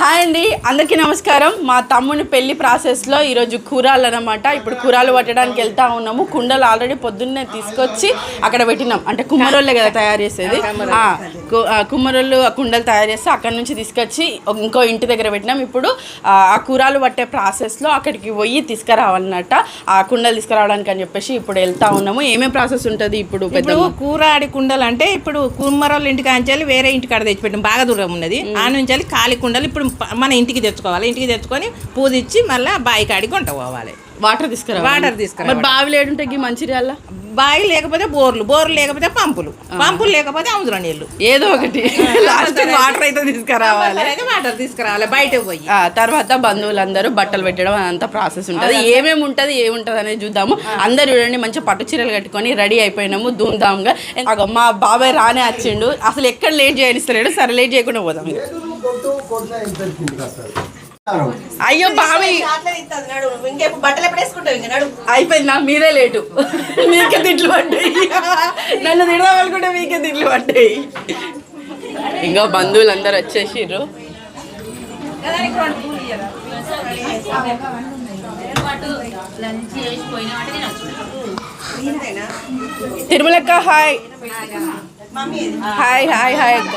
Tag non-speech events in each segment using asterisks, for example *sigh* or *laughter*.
Hi అండి అందరికీ నమస్కారం. మా తమ్ముని పెళ్ళి ప్రాసెస్లో ఈరోజు కూరాలు అనమాట ఇప్పుడు కూరాలు పట్టడానికి వెళ్తా ఉన్నాము. కుండలు ఆల్రెడీ పొద్దున్నే తీసుకొచ్చి అక్కడ పెట్టినాం. అంటే కుమ్మరోళ్ళే కదా తయారు చేసేది. ఆ, కు- ఆ, కుమ్మరోళ్ళు ఆ కుండలు తయారు చేస్తే అక్కడ నుంచి తీసుకొచ్చి ఇంకో ఇంటి దగ్గర పెట్టినాం. ఇప్పుడు ఆ కూరాలు పట్టే ప్రాసెస్లో అక్కడికి పోయి తీసుకురావాలన్నట ఆ కుండలు తీసుకురావడానికి అని చెప్పేసి ఇప్పుడు వెళ్తా ఉన్నాము. ఏమేం ప్రాసెస్ ఉంటుంది ఇప్పుడు పెద్ద ఇప్పుడు కూర ఆడి కుండలు అంటే ఇప్పుడు కుమ్మరోళ్ళ ఇంటికి అంచాలి వేరే ఇంటికి ఆడ తెచ్చిపెట్టాం బాగా దూరం ఉన్నది. ఆ నుంచి ఖాళీ కుండలు ఇప్పుడు మన ఇంటికి తెచ్చుకోవాలి. ఇంటికి తెచ్చుకొని పూజిచ్చి మళ్ళీ బావి కాడికి వంట పోవాలి. వాటర్ తీసుకురావాలి. వాటర్ బావిలు ఏడుంటాయి ఈ మంచిర్యాల? బావి లేకపోతే బోర్లు బోర్లు లేకపోతే పంపులు పంపులు లేకపోతే అముదుల నీళ్ళు ఏదో ఒకటి లాస్ట్ వాటర్ అయితే తీసుకురావాలి అయితే వాటర్ తీసుకురావాలి బయటకు పోయి ఆ తర్వాత బంధువులందరూ బట్టలు పెట్టడం అదంతా ప్రాసెస్ ఉంటుంది ఏమేమి ఉంటుంది ఏముంటుంది అనేది చూద్దాము అందరు చూడండి మంచిగా పట్టు చీరలు కట్టుకొని రెడీ అయిపోయినాము ధూమ్ధామ్గా అగో మా బాబాయ్ రానే వచ్చిండు అసలు ఎక్కడ లేట్ చేయనిస్తలేడు సరే లేట్ చేయకుండా పోదాం. అయ్యో బావి బట్టలు ఎప్పుడు వేసుకుంటావు ఇంకా నడు. అయిపోయింది? నా మీరే లేటు. మీకే తిట్లు పడ్డాయి. నన్ను తిడదాం అనుకుంటే మీకే తిట్లు పడ్డాయి. ఇంకా బంధువులు అందరు వచ్చేసిర్రు తిరుమలక్క హాయ్. హాయ్ హాయ్ హాయ్ అక్క.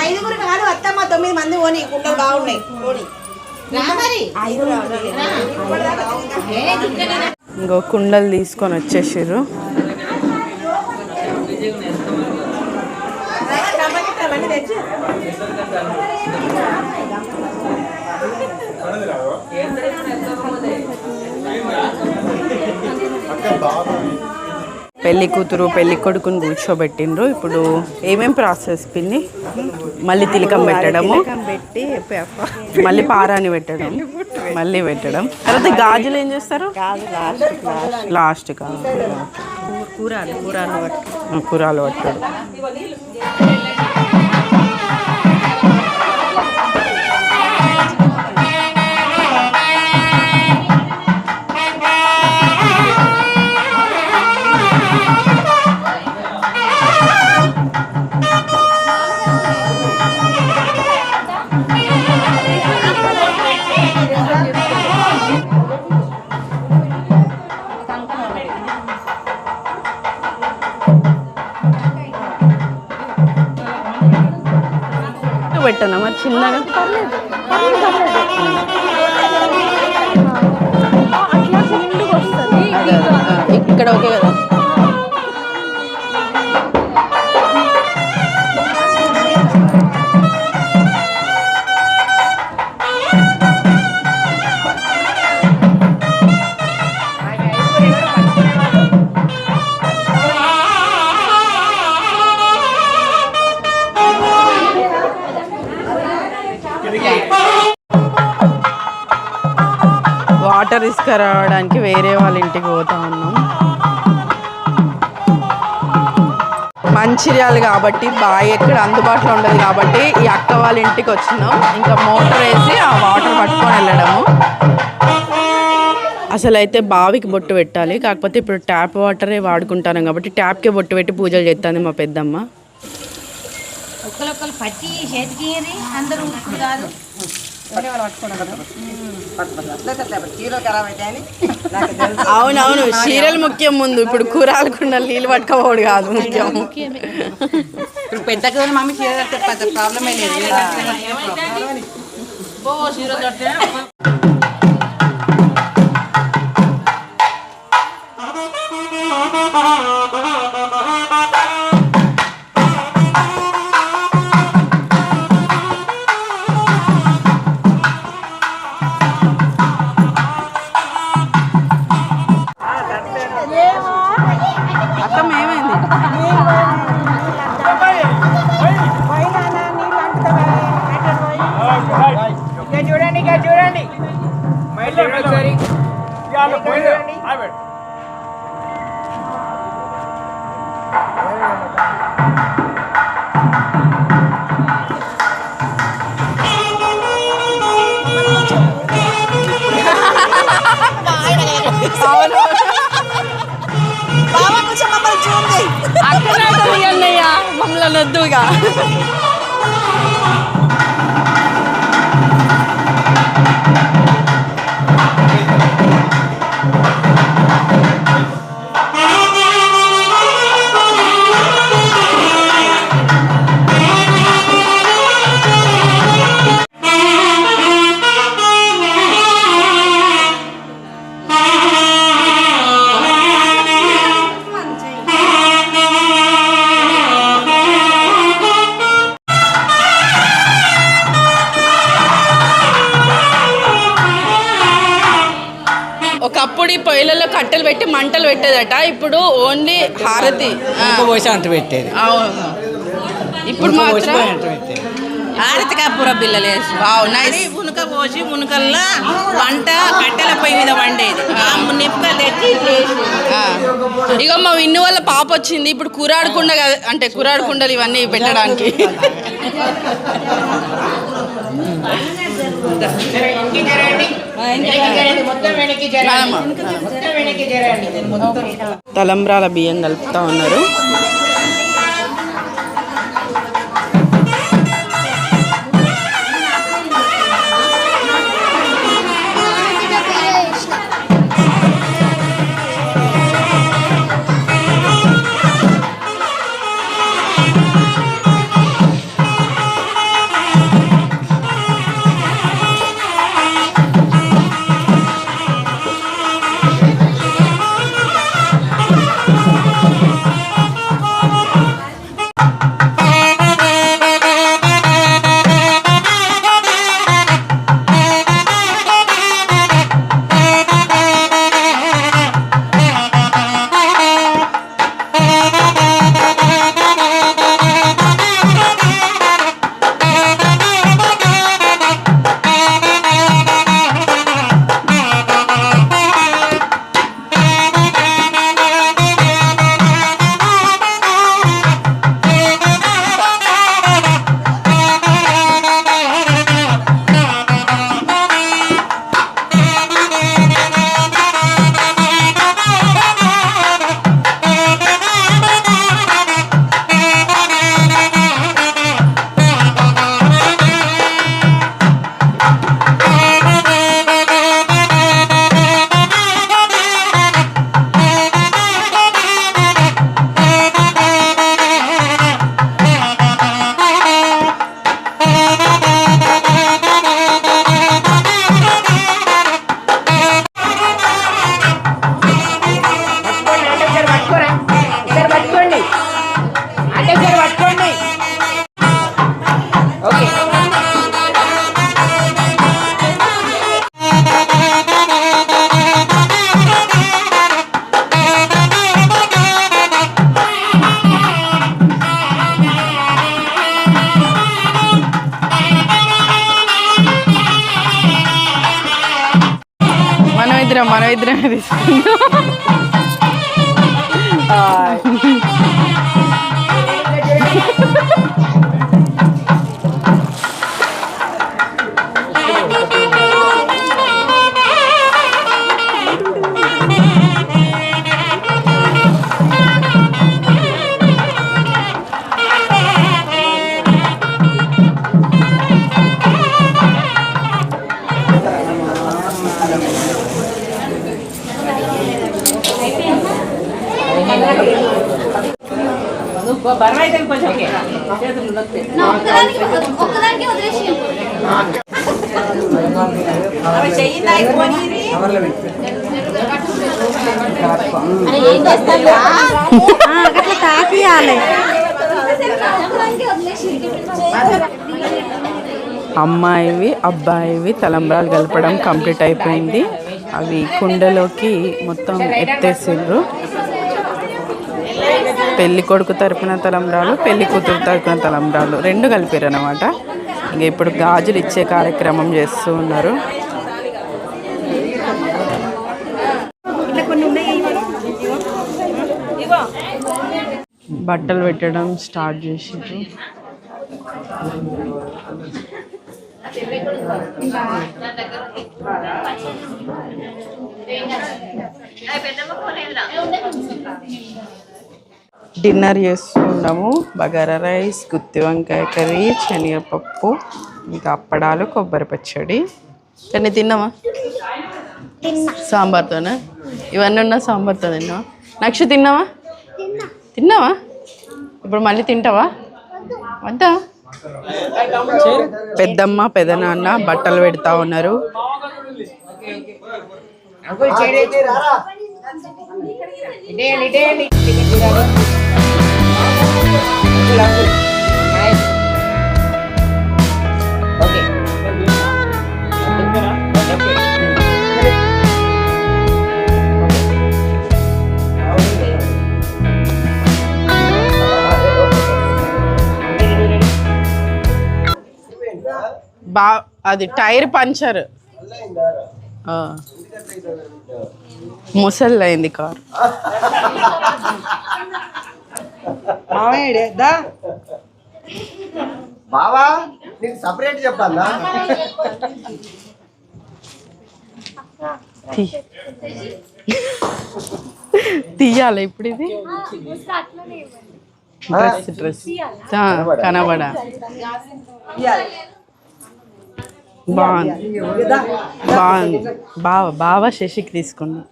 ఐదుగురు కాదు అత్తమ్మ తొమ్మిది మంది పోనీ. కుండలు బాగున్నాయి. ఇంకో కుండలు తీసుకొని వచ్చేసిర్రు. పెళ్ళి కూతురు పెళ్ళి కొడుకుని కూర్చోబెట్టిండ్రు. ఇప్పుడు ఏమేం ప్రాసెస్ పిన్ని? మళ్ళీ తిలకం పెట్టడము. పెట్టి మళ్ళీ పారాని పెట్టడం. మళ్ళీ పెట్టడం. తర్వాత గాజులు ఏం చేస్తారు? లాస్ట్ కూరాలు కూరాలు పట్టు కూరలు పట్టడం ఇక్కడ ఓకే కదా. వాటర్ తీసుకురావడానికి వేరే వాళ్ళ ఇంటికి పోతా ఉన్నాం. మంచిర్యాలు కాబట్టి బావి ఎక్కడ అందుబాటులో ఉండదు కాబట్టి ఈ అక్క వాళ్ళ ఇంటికి వచ్చినాం. ఇంకా మోటార్ వేసి ఆ వాటర్ పట్టుకొని వెళ్ళడము. అసలు అయితే బావికి బొట్టు పెట్టాలి. కాకపోతే ఇప్పుడు ట్యాప్ వాటరే వాడుకుంటాను కాబట్టి ట్యాప్కే బొట్టు పెట్టి పూజలు చేస్తుంది మా పెద్దమ్మ. ఒకరు పట్టి చేతికి అందరూ కాదు అవునవును చీరలు ముఖ్యం ముందు. ఇప్పుడు కూరాలకుండా నీళ్ళు పట్టుకోవడు కాదు ముఖ్యం. ఇప్పుడు పెద్ద మమ్మీ చీర కడితే ప్రాబ్లమే లేదు. చూడండి బాబా కొంచెం మమ్మల్ని చూడండి. అక్కడే మమ్మల్ని వద్దుగా పెట్టేదట. ఇప్పుడు ఓన్లీ హారతి. పోసి అంట పెట్టేది. అవును. ఇప్పుడు మాత్రం అంట పెట్టేది. ఆరతి కప్పుర బిల్లలు. వేసి వావ్, nice. అది ఉనుక పోసి ఉనుకల్లా వంట కట్టెల పొయ్యి మీద వండేది. ఆ నిప్పులు తెచ్చి. ఇగో మా విన్ను వాళ్ళ పాప వచ్చింది. ఇప్పుడు కూరాడకుండా అంటే కూరాడకుండలు ఇవన్నీ పెట్టడానికి. *laughs* తలంబ్రాల బియ్యం కలుపుతా ఉన్నారు. ないですけど。అయితే కొంచెం అట్లా అమ్మాయివి అబ్బాయివి తలంబ్రాలు కలపడం కంప్లీట్ అయిపోయింది. అవి కుండలోకి మొత్తం ఎత్తేసిండ్రు. పెళ్ళి కొడుకు తరపున తలంబ్రాలు పెళ్ళి కూతురు తరపున తలంబ్రాలు. రెండు కలిపారు అనమాట ఇంకా ఇప్పుడు గాజులు ఇచ్చే కార్యక్రమం చేస్తూ ఉన్నారు. బట్టలు పెట్టడం స్టార్ట్ చేసిండ్రు డిన్నర్ చేస్తున్నాము. బగారా రైస్ గుత్తి వంకాయ కర్రీ శనగపప్పు ఇంకా అప్పడాలు కొబ్బరి పచ్చడి. కానీ తిన్నావా? సాంబార్తోనా? ఇవన్నీ ఉన్నా సాంబార్తో తిన్నావా? నక్ష తిన్నావా? తిన్నావా? ఇప్పుడు మళ్ళీ తింటావా? వద్దా? పెద్దమ్మ పెదనాన్న బట్టలు పెడతా ఉన్నారు. ఇటేయండి ఇటేయండి. బా అది టైర్ పంచర్. ముసల్లైంది కార్. *laughs* బావా నీకు సపరేట్ చెప్పాలా? తీయాలి ఇప్పుడు ఇది? Dress dress. ఆ, కనబడా. బాగుంది. బాగుంది. బావ బావ శశికి తీసుకున్నా.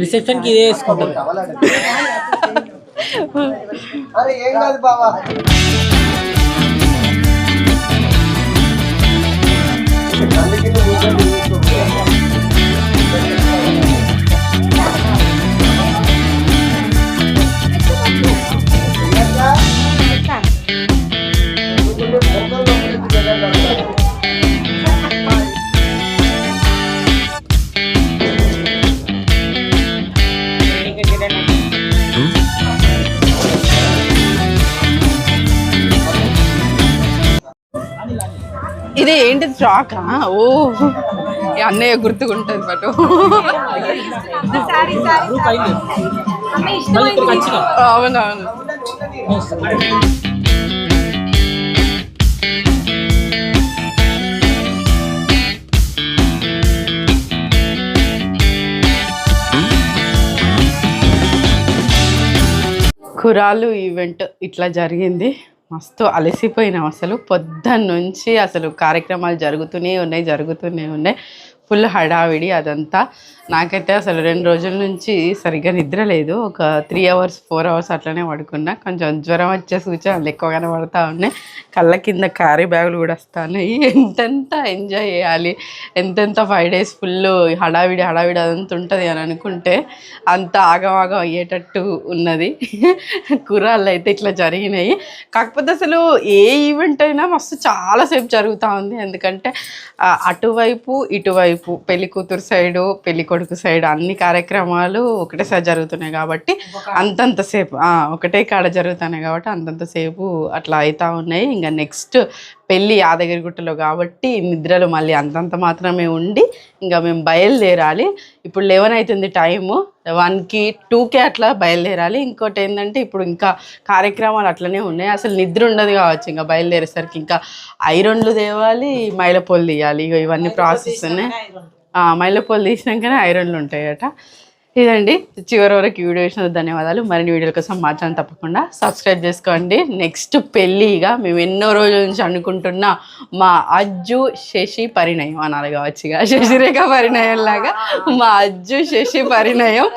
రిసెప్షన్కి ఇదే వేసుకుంటాం. అరే ఏం కాదు బావా. అందుకే ఇది ఏంటి ఫ్రాకా ఓ. అన్నయ్య గుర్తుకుంటుంది బట్ అవునవును. కురాలు ఈవెంట్ ఇట్లా జరిగింది. మస్తు అలసిపోయినాం అసలు. పొద్దున్న నుంచి అసలు కార్యక్రమాలు జరుగుతూనే ఉన్నాయి జరుగుతూనే ఉన్నాయి. ఫుల్ హడావిడి అదంతా. నాకైతే అసలు రెండు రోజుల నుంచి సరిగ్గా నిద్ర లేదు. ఒక త్రీ అవర్స్ ఫోర్ అవర్స్ అట్లనే పడుకున్నా. కొంచెం జ్వరం వచ్చే సూచనలు ఎక్కువగానే పడతా ఉన్నాయి. కళ్ళ కింద క్యారీ బ్యాగులు కూడా వస్తున్నాయి. ఎంతెంత ఎంజాయ్ చేయాలి? ఎంతెంత ఫైవ్ డేస్ ఫుల్ హడావిడి హడావిడి అదంతా ఉంటుంది అని అనుకుంటే అంత ఆగమాగం అయ్యేటట్టు ఉన్నది. కుర్రాళ్ళు అయితే ఇట్లా జరిగినాయి. కాకపోతే అసలు ఏ ఈవెంట్ అయినా మస్తు చాలాసేపు జరుగుతూ ఉంది. ఎందుకంటే అటువైపు ఇటువైపు పెళ్ళి కూతురు సైడు పెళ్ళి కొడుకు సైడ్ అన్ని కార్యక్రమాలు ఒకటేసారి జరుగుతున్నాయి కాబట్టి అంతంతసేపు ఒకటే కాడ జరుగుతున్నాయి కాబట్టి అంతంతసేపు అట్లా అవుతా ఉన్నాయి. ఇంకా నెక్స్ట్ పెళ్ళి యాదగిరిగుట్టలో కాబట్టి నిద్రలు మళ్ళీ అంతంత మాత్రమే ఉండి ఇంకా మేము బయలుదేరాలి. ఇప్పుడు లెవెన్ అవుతుంది టైము. వన్కి టూకే అట్లా బయలుదేరాలి. ఇంకోటి ఏంటంటే ఇప్పుడు ఇంకా కార్యక్రమాలు అట్లనే ఉన్నాయి. అసలు నిద్ర ఉండదు కావచ్చు ఇంకా బయలుదేరేసరికి. ఇంకా ఐరన్లు తేవాలి మైలపొలు తీయాలి. ఇవన్నీ ప్రాసెస్ ఉన్నాయి మైలపొలు తీసినాకనే ఐరన్లు ఉంటాయట. ఇదండి. చివరి వరకు వీడియో చేసిన ధన్యవాదాలు. మరిన్ని వీడియోల కోసం మా ఛానల్ తప్పకుండా సబ్స్క్రైబ్ చేసుకోండి. నెక్స్ట్ పెళ్ళిగా మేము ఎన్నో రోజుల నుంచి అనుకుంటున్న మా అజ్జు శశి పరిణయం అనాలి కావచ్చుగా శశిరేఖ పరిణయం లాగా మా అజ్జు శశి పరిణయం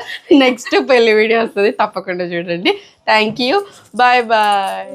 నెక్స్ట్ పెళ్ళి వీడియో వస్తుంది. తప్పకుండా చూడండి. Thank you bye bye